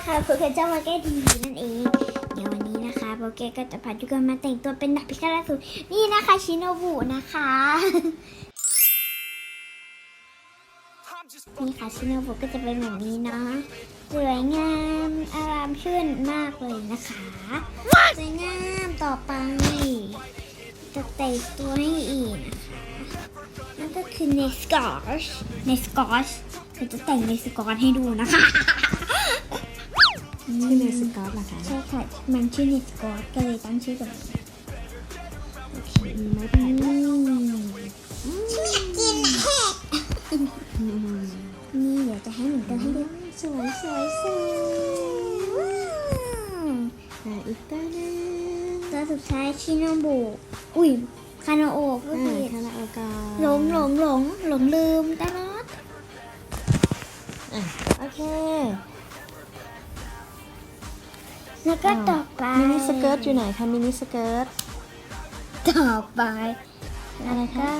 นะคะคือเจ้ามาแก้ดีนั่นเอง เดี๋ยววันนี้นะคะโบเกก็จะพาทุกคนมาแต่งตัวเป็นดาบพิฆาตสูรนี่นะคะชิโนบุนะคะ นี่ค่ะชิโนบุก็จะเป็นแบบนี้เนาะสวยงามอารามชื่นมากเลยนะคะสวยงามต่อไป จะแต่งตัวให้อีกนะคะนั่นก็คือเนสกอชเนสกอชเราจะแต่งเนสกอชให้ดูนะคะ ชื่อเนสกอตเหรอคะใช่ค่ะมันชื่อเนสกอตก็เลยตั้งชื่อแบบนี้โอเคไม่ได้อืมกินแหกนี่เดี๋ยวจะให้หนูเดินให้ดูสวยสวยสวยว้าวอะอีกตัวนึงตัวสุดท้ายชิโนบุอุ้ยคานาโอะก็คือคาราโอกาหลงหลงหลงหลงลืมตลอดอะโอเค แล้วก็ต่อไปมินิสเกิร์ตอยู่ไหนคะมินิสเกิร์ตต่อไปอะไรคะ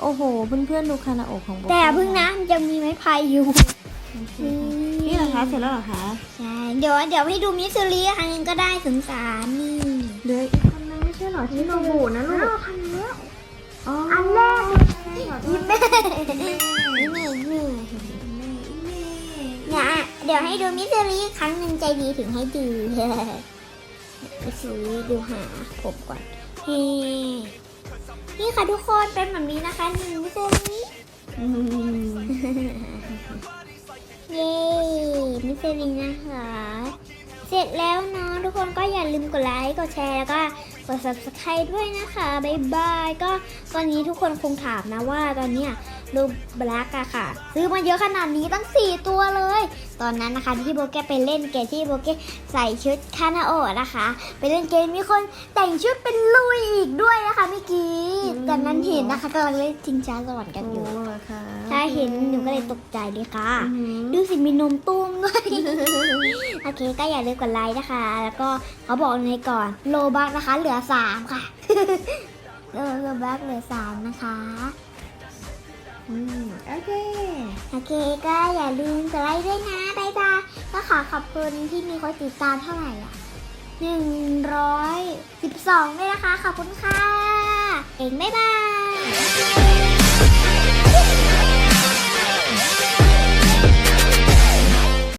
โอ้โหเพื่อนๆดูคาราโอของโบแต่เพิ่งนะยังมีไม้พายอยู่นี่เหรอคะเสร็จแล้วเหรอคะใช่เดี๋ยวเดี๋ยวให้ดูมิสซูรีครั้งหนึงก็ได้สงสารนี่เหลืออีกคนนึงไม่ใช่เหรอที่โนบุนะลูกพันแล้วอ๋ออันแรกยิ้มแม่ ดี๋ยวให้ดูมิสซูรีครั้งหนึ่งใจดีถึงให้ดูมิสซูรีดูหาผมก่อนเฮ้นี่ค่ะทุกคนเป็นแบบนี้นะคะนี่มิสซูรีอืมเย้มิสเซรีนะคะ เสร็จแล้วเนาะทุกคนก็อย่าลืมกดไลค์กดแชร์แล้วก็กด subscribe ด้วยนะคะ บ๊ายบาย ก็ตอนนี้ทุกคนคงถามนะว่าตอนเนี้ย รูปแบล็กอะค่ะ ซื้อมาเยอะขนาดนี้ตั้ง 4 ตัวเลย ตอนนั้นนะคะที่โบเกไปเล่นเกมที่โบเกใส่ชุดคานาโอะนะคะ ไปเล่นเกมมีคนแต่งชุดเป็นลุยอีกด้วยนะคะเมื่อกี้ตอนนั้นเห็นนะคะกำลังเล่นจิงช้าสวรรค์กันอยู่โอ้เหรอคะถ้าเห็นหนูก็เลยตกใจเลยค่ะอือหือดูสิมีนมตุ้มด้วยโอเคก็อย่าลืมกดไลค์นะคะ แล้วก็เขาบอกในก่อนโลบักนะคะ เหลือสามค่ะโลโลบักเหลือสามนะคะ อืมโอเค โอเคก็อย่าลืมกดไลค์ด้วยนะบายบายก็ขอขอบคุณที่มีคนติดตามเท่าไหร่อะหนึ่งร้อยสิบสองด้วยนะคะ ขอบคุณค่ะ เองบายบาย